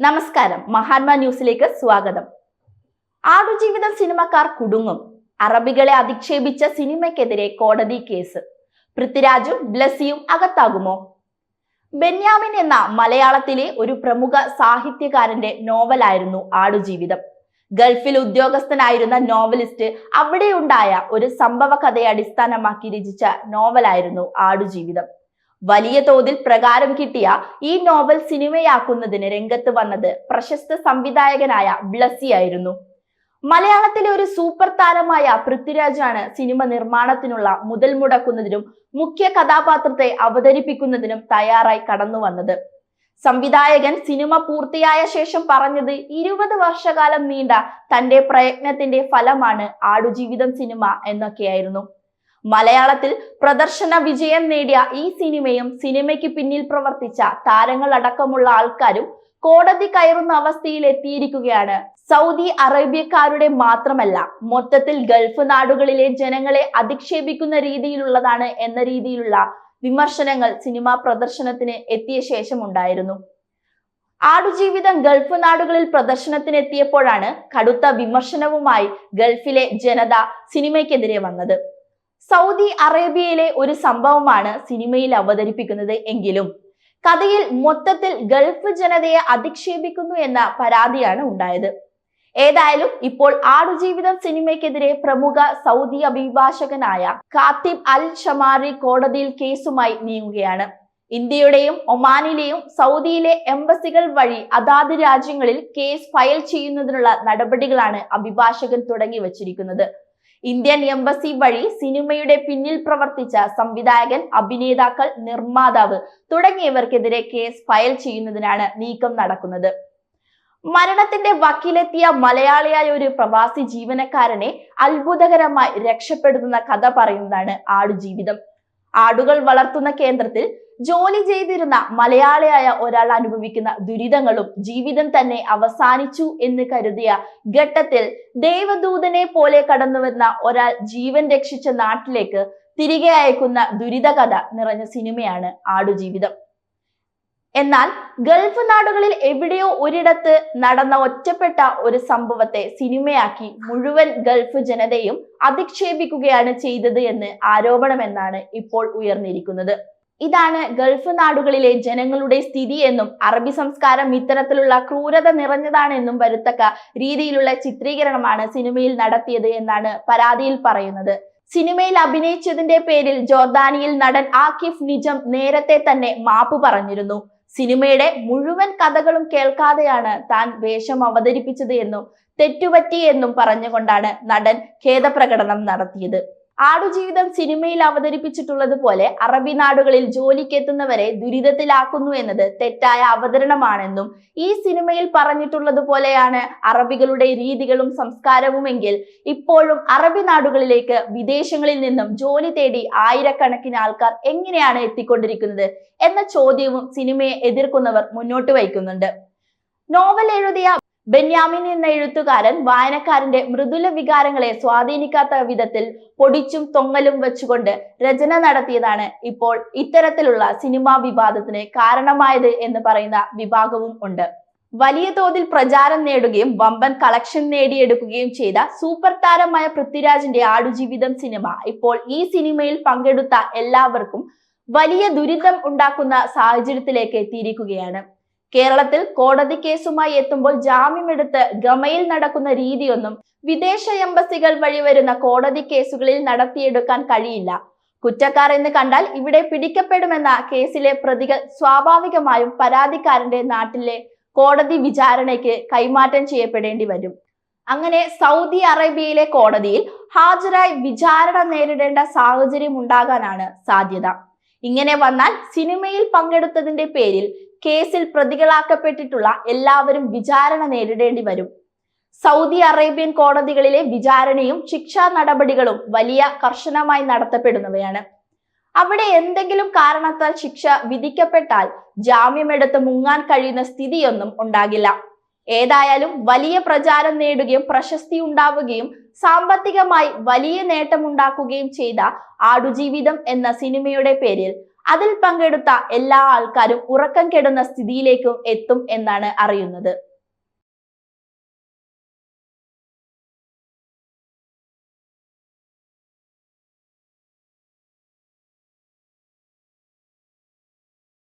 നമസ്കാരം. മഹാത്മാ ന്യൂസിലേക്ക് സ്വാഗതം. ആടുജീവിതം സിനിമക്കാർ കുടുങ്ങും. അറബികളെ അധിക്ഷേപിച്ച സിനിമയ്ക്കെതിരെ കോടതി കേസ്. പൃഥ്വിരാജും ബ്ലസിയും അകത്താകുമോ? ബെന്യാമിൻ എന്ന മലയാളത്തിലെ ഒരു പ്രമുഖ സാഹിത്യകാരന്റെ നോവലായിരുന്നു ആടുജീവിതം. ഗൾഫിൽ ഉദ്യോഗസ്ഥനായിരുന്ന നോവലിസ്റ്റ് അവിടെയുണ്ടായ ഒരു സംഭവ കഥയെ അടിസ്ഥാനമാക്കി രചിച്ച നോവലായിരുന്നു ആടുജീവിതം. വലിയ തോതിൽ പ്രകാരം കിട്ടിയ ഈ നോവൽ സിനിമയാക്കുന്നതിന് രംഗത്ത് വന്നത് പ്രശസ്ത സംവിധായകനായ ബ്ലസി ആയിരുന്നു. മലയാളത്തിലെ ഒരു സൂപ്പർ താരമായ പൃഥ്വിരാജാണ് സിനിമ നിർമ്മാണത്തിനുള്ള മുതൽ മുടക്കുന്നതിനും മുഖ്യ കഥാപാത്രത്തെ അവതരിപ്പിക്കുന്നതിനും തയ്യാറായി കടന്നു വന്നത്. സംവിധായകൻ സിനിമ പൂർത്തിയായ ശേഷം പറഞ്ഞത് ഇരുപത് വർഷകാലം നീണ്ട തന്റെ പ്രയത്നത്തിന്റെ ഫലമാണ് ആടുജീവിതം സിനിമ എന്നൊക്കെയായിരുന്നു. മലയാളത്തിൽ പ്രദർശന വിജയം നേടിയ ഈ സിനിമയും സിനിമയ്ക്ക് പിന്നിൽ പ്രവർത്തിച്ച താരങ്ങൾ അടക്കമുള്ള ആൾക്കാരും കോടതി കയറുന്ന അവസ്ഥയിൽ എത്തിയിരിക്കുകയാണ്. സൗദി അറേബ്യക്കാരുടെ മാത്രമല്ല മൊത്തത്തിൽ ഗൾഫ് നാടുകളിലെ ജനങ്ങളെ അധിക്ഷേപിക്കുന്ന രീതിയിലുള്ളതാണ് എന്ന രീതിയിലുള്ള വിമർശനങ്ങൾ സിനിമാ പ്രദർശനത്തിന് എത്തിയ ശേഷം ഉണ്ടായിരുന്നു. ആടുജീവിതം ഗൾഫ് നാടുകളിൽ പ്രദർശനത്തിന് എത്തിയപ്പോഴാണ് കടുത്ത വിമർശനവുമായി ഗൾഫിലെ ജനത സിനിമയ്ക്കെതിരെ വന്നത്. സൗദി അറേബ്യയിലെ ഒരു സംഭവമാണ് സിനിമയിൽ അവതരിപ്പിക്കുന്നത് എങ്കിലും. കഥയിൽ മൊത്തത്തിൽ ഗൾഫ് ജനതയെ അധിക്ഷേപിക്കുന്നു എന്ന പരാതിയാണ് ഉണ്ടായത്. ഏതായാലും ഇപ്പോൾ ആടുജീവിതം സിനിമയ്ക്കെതിരെ പ്രമുഖ സൗദി അഭിഭാഷകനായ കാത്തിബ് അൽ ഷമാറി കോടതിയിൽ കേസുമായി നീങ്ങുകയാണ്. ഇന്ത്യയുടെയും ഒമാനിലെയും സൗദിയിലെ എംബസികൾ വഴി അതാത് രാജ്യങ്ങളിൽ കേസ് ഫയൽ ചെയ്യുന്നതിനുള്ള നടപടികളാണ് അഭിഭാഷകൻ തുടങ്ങി വച്ചിരിക്കുന്നത്. ഇന്ത്യൻ എംബസി വഴി സിനിമയുടെ പിന്നിൽ പ്രവർത്തിച്ച സംവിധായകൻ അഭിനേതാക്കൾ നിർമ്മാതാവ് തുടങ്ങിയവർക്കെതിരെ കേസ് ഫയൽ ചെയ്യുന്നതിനാണ് നീക്കം നടക്കുന്നത്. മരണത്തിന്റെ വക്കിലെത്തിയ മലയാളിയായ ഒരു പ്രവാസി ജീവനക്കാരനെ അത്ഭുതകരമായി രക്ഷപ്പെടുത്തുന്ന കഥ പറയുന്നതാണ് ആടുജീവിതം. ആടുകൾ വളർത്തുന്ന കേന്ദ്രത്തിൽ ജോലി ചെയ്തിരുന്ന മലയാളിയായ ഒരാൾ അനുഭവിക്കുന്ന ദുരിതങ്ങളും ജീവിതം തന്നെ അവസാനിച്ചു എന്ന് കരുതിയ ഘട്ടത്തിൽ ദൈവദൂതനെ പോലെ കടന്നുവന്ന ഒരാൾ ജീവൻ രക്ഷിച്ച നാട്ടിലേക്ക് തിരികെ അയക്കുന്ന ദുരിതകഥ നിറഞ്ഞ സിനിമയാണ് ആടുജീവിതം. എന്നാൽ ഗൾഫ് നാടുകളിൽ എവിടെയോ ഒരിടത്ത് നടന്ന ഒറ്റപ്പെട്ട ഒരു സംഭവത്തെ സിനിമയാക്കി മുഴുവൻ ഗൾഫ് ജനതയും അധിക്ഷേപിക്കുകയാണ് ചെയ്തത് എന്ന് ആരോപണമെന്നാണ് ഇപ്പോൾ ഉയർന്നിരിക്കുന്നത്. ഇതാണ് ഗൾഫ് നാടുകളിലെ ജനങ്ങളുടെ സ്ഥിതി എന്നും അറബി സംസ്കാരം ഇത്തരത്തിലുള്ള ക്രൂരത നിറഞ്ഞതാണെന്നും വരുത്തക്ക രീതിയിലുള്ള ചിത്രീകരണമാണ് സിനിമയിൽ നടത്തിയത് എന്നാണ് പരാതിയിൽ പറയുന്നത്. സിനിമയിൽ അഭിനയിച്ചതിന്റെ പേരിൽ ജോർദാനിയിൽ നടൻ ആക്കിഫ് നിജം നേരത്തെ തന്നെ മാപ്പ് പറഞ്ഞിരുന്നു. സിനിമയുടെ മുഴുവൻ കഥകളും കേൾക്കാതെയാണ് താൻ വേഷം അവതരിപ്പിച്ചത് എന്നും തെറ്റുപറ്റി എന്നും പറഞ്ഞുകൊണ്ടാണ് നടൻ ഖേദപ്രകടനം നടത്തിയത്. ആടുജീവിതം സിനിമയിൽ അവതരിപ്പിച്ചിട്ടുള്ളത് പോലെ അറബി നാടുകളിൽ ജോലിക്കെത്തുന്നവരെ ദുരിതത്തിലാക്കുന്നു എന്നത് തെറ്റായ അവതരണമാണെന്നും ഈ സിനിമയിൽ പറഞ്ഞിട്ടുള്ളത് പോലെയാണ് അറബികളുടെ രീതികളും സംസ്കാരവുമെങ്കിൽ ഇപ്പോഴും അറബി നാടുകളിലേക്ക് വിദേശങ്ങളിൽ നിന്നും ജോലി തേടി ആയിരക്കണക്കിന് ആൾക്കാർ എങ്ങനെയാണ് എത്തിക്കൊണ്ടിരിക്കുന്നത് എന്ന ചോദ്യവും സിനിമയെ എതിർക്കുന്നവർ മുന്നോട്ട് വയ്ക്കുന്നുണ്ട്. നോവൽ എഴുതിയ ബെന്യാമിൻ എന്ന എഴുത്തുകാരൻ വായനക്കാരന്റെ മൃദുല വികാരങ്ങളെ സ്വാധീനിക്കാത്ത വിധത്തിൽ പൊടിച്ചും തൊങ്ങലും വെച്ചുകൊണ്ട് രചന നടത്തിയതാണ് ഇപ്പോൾ ഇത്തരത്തിലുള്ള സിനിമാ വിവാദത്തിന് കാരണമായത് എന്ന് പറയുന്ന വിഭാഗവും ഉണ്ട്. വലിയ തോതിൽ പ്രചാരം നേടുകയും വമ്പൻ കളക്ഷൻ നേടിയെടുക്കുകയും ചെയ്ത സൂപ്പർ താരമായ പൃഥ്വിരാജിന്റെ ആടുജീവിതം സിനിമ ഇപ്പോൾ ഈ സിനിമയിൽ പങ്കെടുത്ത എല്ലാവർക്കും വലിയ ദുരിതം ഉണ്ടാക്കുന്ന സാഹചര്യത്തിലേക്ക് എത്തിയിരിക്കുകയാണ്. കേരളത്തിൽ കോടതി കേസുമായി എത്തുമ്പോൾ ജാമ്യമെടുത്ത് ഗമയിൽ നടക്കുന്ന രീതിയൊന്നും വിദേശ എംബസികൾ വഴി വരുന്ന കോടതി കേസുകളിൽ നടത്തിയെടുക്കാൻ കഴിയില്ല. കുറ്റക്കാർ എന്ന് കണ്ടാൽ ഇവിടെ പിടിക്കപ്പെടുമെന്ന കേസിലെ പ്രതികൾ സ്വാഭാവികമായും പരാതിക്കാരന്റെ നാട്ടിലെ കോടതി വിചാരണയ്ക്ക് കൈമാറ്റം ചെയ്യപ്പെടേണ്ടി വരും. അങ്ങനെ സൗദി അറേബ്യയിലെ കോടതിയിൽ ഹാജരായി വിചാരണ നേരിടേണ്ട സാഹചര്യം ഉണ്ടാകാനാണ് സാധ്യത. ഇങ്ങനെ വന്നാൽ സിനിമയിൽ പങ്കെടുത്തതിന്റെ പേരിൽ കേസിൽ പ്രതികളാക്കപ്പെട്ടിട്ടുള്ള എല്ലാവരും വിചാരണ നേരിടേണ്ടി വരും. സൗദി അറേബ്യൻ കോടതികളിലെ വിചാരണയും ശിക്ഷാ നടപടികളും വലിയ കർശനമായി നടത്തപ്പെടുന്നവയാണ്. അവിടെ എന്തെങ്കിലും കാരണത്താൽ ശിക്ഷ വിധിക്കപ്പെട്ടാൽ ജാമ്യമെടുത്ത് മുങ്ങാൻ കഴിയുന്ന സ്ഥിതിയൊന്നും ഉണ്ടാകില്ല. ഏതായാലും വലിയ പ്രചാരം നേടുകയും പ്രശസ്തി ഉണ്ടാവുകയും സാമ്പത്തികമായി വലിയ നേട്ടമുണ്ടാക്കുകയും ചെയ്ത ആടുജീവിതം എന്ന സിനിമയുടെ പേരിൽ അതിൽ പങ്കെടുത്ത എല്ലാ ആൾക്കാരും ഉറക്കം കെടുന്ന സ്ഥിതിയിലേക്കും എത്തും എന്നാണ് അറിയുന്നത്.